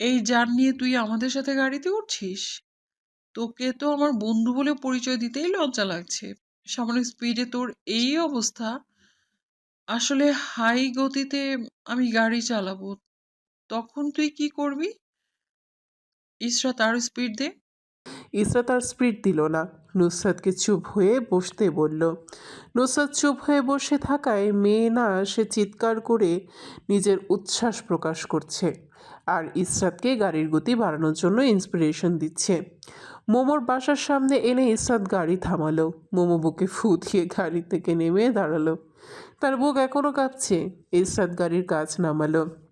এই যার নিয়ে তুই আমাদের সাথে গাড়িতে উঠছিস? তোকে তো আমার বন্ধু বলে পরিচয় দিতেই লজ্জা লাগছে। সামান্য স্পিডে তোর এই অবস্থা। আসলে হাই গতিতে আমি গাড়ি চালাবো। তখন তুই কি করবি? ইসরা, তার স্পিড দে। ইসরা তার স্পিড দিল না। নুসরাতকে চুপ হয়ে বসতে বলল। নুসরাত চুপ হয়ে বসে থাকায় মেয়ে না, সে চিৎকার করে নিজের উচ্ছ্বাস প্রকাশ করছে আর ইসরাতকে গাড়ির গতি বাড়ানোর জন্য ইন্সপিরেশন দিচ্ছে। মোমোর বাসার সামনে এনে ইসরাত গাড়ি থামালো। মোমো বুকে ফু দিয়ে গাড়ি থেকে নেমে দাঁড়াল। তার বুক এখনও কাঁপছে। ইসরাত গাড়ির কাজ নামালো।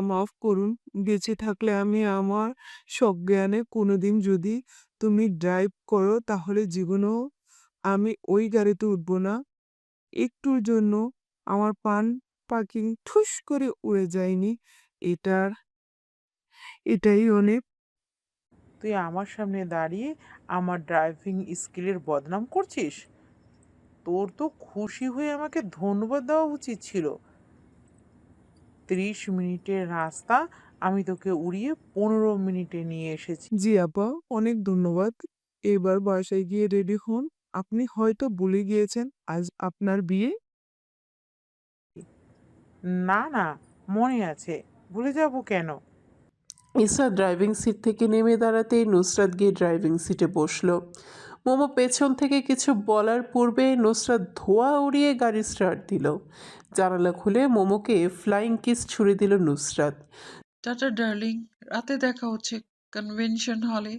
মাফ করুন, বেঁচে থাকলে আমি আমার সজ্ঞানে কোনোদিন যদি তুমি ড্রাইভ করো, তাহলে জীবনেও আমি ওই গাড়িতে উঠবো না। একটুর জন্য আমার পান পাকিং ঠুস করে উড়ে যায়নি। এটার, এটাই অনেক। তুই আমার সামনে দাঁড়িয়ে আমার ড্রাইভিং স্কিলের বদনাম করছিস? তোর তো খুশি হয়ে আমাকে ধন্যবাদ দেওয়া উচিত ছিল। ত্রিশ মিনিটের রাস্তা আমি তোকে উড়িয়ে পনেরো মিনিটে নিয়ে এসেছি। জি আপা অনেক ধন্যবাদ। এবার বাসায় গিয়ে রেডি হন। আপনি হয়তো ভুলে গিয়েছেন আজ আপনার বিয়ে। না না মনে আছে। ভুলে যাব কেন? ইসরাত ড্রাইভিং সিট থেকে নেমে দাঁড়াতেই নুসরাত গিয়ে ড্রাইভিং সিটে বসল। মোমো পেছন থেকে কিছু বলার পূর্বে নুসরাত ধোয়া উড়িয়ে গাড়ি স্টার্ট দিল। জানালা খুলে মোমোকে ফ্লাইং কিস ছুড়ে দিল নুসরাত। Tata darling. রাতে দেখা হচ্ছে কনভেনশন হলে।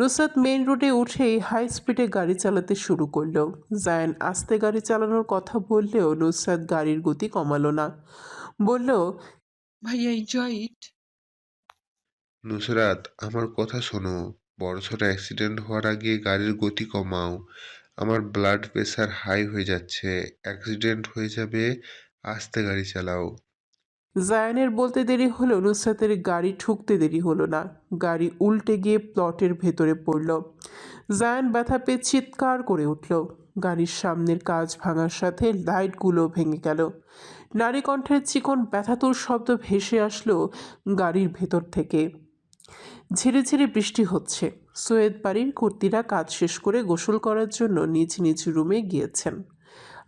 নুসরাত মেইন রোডে উঠেই হাই স্পিডে গাড়ি চালাতে শুরু করল। জায়ান আস্তে গাড়ি চালানোর কথা বললেও নুসরাত গাড়ির গতি কমালো না। বলল ভাইয়া এনজয় ইট নুসরাত আমার কথা শোনো। বড়সড় অ্যাক্সিডেন্ট হওয়ার আগে গাড়ির গতি কমাও। আমার ব্লাড প্রেশার হাই হয়ে যাচ্ছে। অ্যাক্সিডেন্ট হয়ে যাবে, আস্তে গাড়ি চালাও। জায়ানের বলতে দেরি হলো নুসরাতের গাড়ি ঠুকতে দেরি হলো না। গাড়ি উল্টে গিয়ে প্লটের ভেতরে পড়ল। জায়ান ব্যথা পেয়ে চিৎকার করে উঠল। গাড়ির সামনের কাজ ভাঙার সাথে লাইটগুলো ভেঙে গেল। নারী কণ্ঠের চিকন ব্যথাতুর শব্দ ভেসে আসলো গাড়ির ভেতর থেকে। ঝিরে ঝিরে বৃষ্টি হচ্ছে। সৈয়দ বাড়ির কর্তীরা কাজ শেষ করে গোসল করার জন্য নিজ নিজ রুমে গিয়েছেন।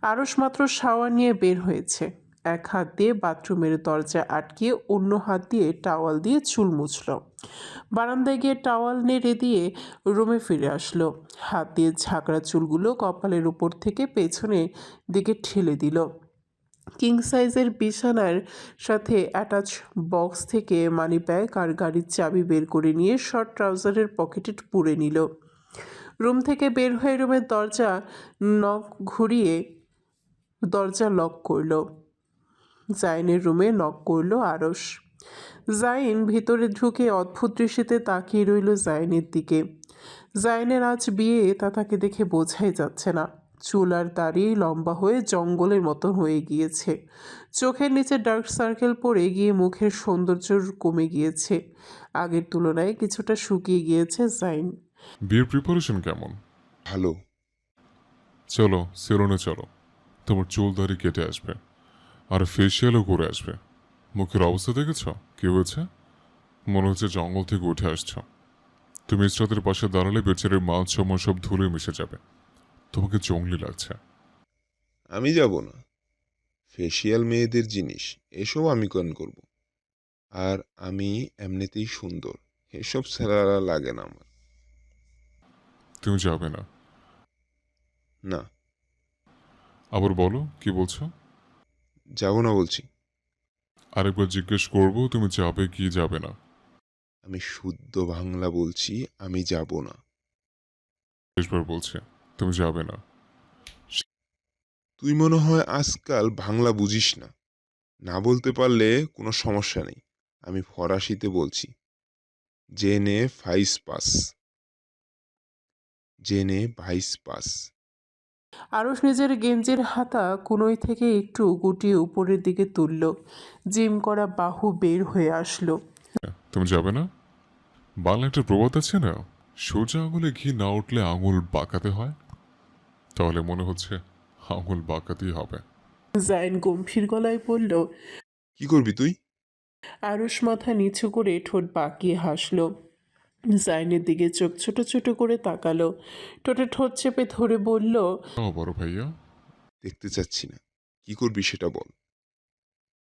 আরস মাত্র শাওয়ার নিয়ে বের হয়েছে। এক হাত দিয়ে বাথরুমের দরজা আটকিয়ে অন্য হাত দিয়ে টাওয়াল দিয়ে চুল মুছল। বারান্দায় গিয়ে টাওয়াল নেড়ে দিয়ে রুমে ফিরে আসলো। হাত দিয়ে ঝাঁকড়া চুলগুলো কপালের উপর থেকে পেছনে দিকে ঠেলে দিল। কিং সাইজের বিছানার সাথে অ্যাটাচ বক্স থেকে মানি ব্যাগ আর গাড়ির চাবি বের করে নিয়ে শর্ট ট্রাউজারের পকেটে পুরে নিল। রুম থেকে বের হয়ে রুমের দরজা নখ ঘুরিয়ে দরজা লক করল। জাইনের রুমে নক করল আরস জাইন ভিতরে ঢুকে অদ্ভুত দৃষ্টিতে তাকিয়ে রইল জাইনের দিকে। জাইনের আজ বিয়ে তা তাকে দেখে বোঝাই যাচ্ছে না। চুল আর দাঁড়িয়ে লম্বা হয়ে জঙ্গলের মতো হয়ে গিয়েছে। চোখের নিচে ডার্ক সার্কেল পড়ে গিয়ে মুখের সৌন্দর্য কমে গিয়েছে। আগের তুলনায় কিছুটা শুকিয়ে গিয়েছে জাইন। বিয়ের প্রিপারেশন কেমন? ভালো। চলো সেলুনে চলো। তোমার চুল দাড়ি কেটে আসবে। আর ফেসিয়ালও করে আসবে। মুখের অবস্থা দেখেছ? কি হয়েছে? মনে হচ্ছে জঙ্গল থেকে উঠে আসছ। তুমি ইসরাতের পাশে দাঁড়ালে বেচারের মাল সময় সব ধুলে মিশে যাবে। তোমাকে জঙ্গলি লাগছে। আমি যাব না। ফেসিয়াল মেয়েদের জিনিস এসব আমি কেন করব? আর আমি এমনিতেই সুন্দর এসব ছেলেরা লাগে না আমার। তুমি যাবে না? না। আবার বলো কি বলছো? যাব না বলছি। আরেকবার জিজ্ঞেস করব তুমি যাবে কি যাবে না? আমি শুদ্ধ বাংলা বলছি আমি যাব না। শেষবার বলছে। তুমি যাবে না। তুই মনে হয় আজকাল বাংলা বুঝিস না। না বলতে পারলে কোনো সমস্যা নেই আমি ফরাসিতে বলছি। জেনে ফাইস পাস। জেনে ভাইস পাস। আরস নিজের গেঞ্জির হাতা কোনোই থেকে একটু গুটিয়ে উপরের দিকে তুলল। জিম করা বাহু বের হয়ে আসলো। তুমি যাবে না? বাংলা একটা প্রবাদ আছে না? সোজা আঙুলে ঘি না উঠলে আঙুল বাঁকাতে হয়? তাহলে মনে হচ্ছে আঙুল বাঁকাতেই হবে। জাইন গম্ভীর গলায় বলল কি করবি তুই? আরুষ মাথা নিচু করে ঠোঁট বাঁকিয়ে হাসল। জাইনের দিকে চোখ ছোট ছোট করে তাকালো। ঠোঁটে ঠোঁট চেপে ধরে বলল ও বড় ভাইয়া। দেখতে চাচ্ছি না। কি করবি সেটা বল।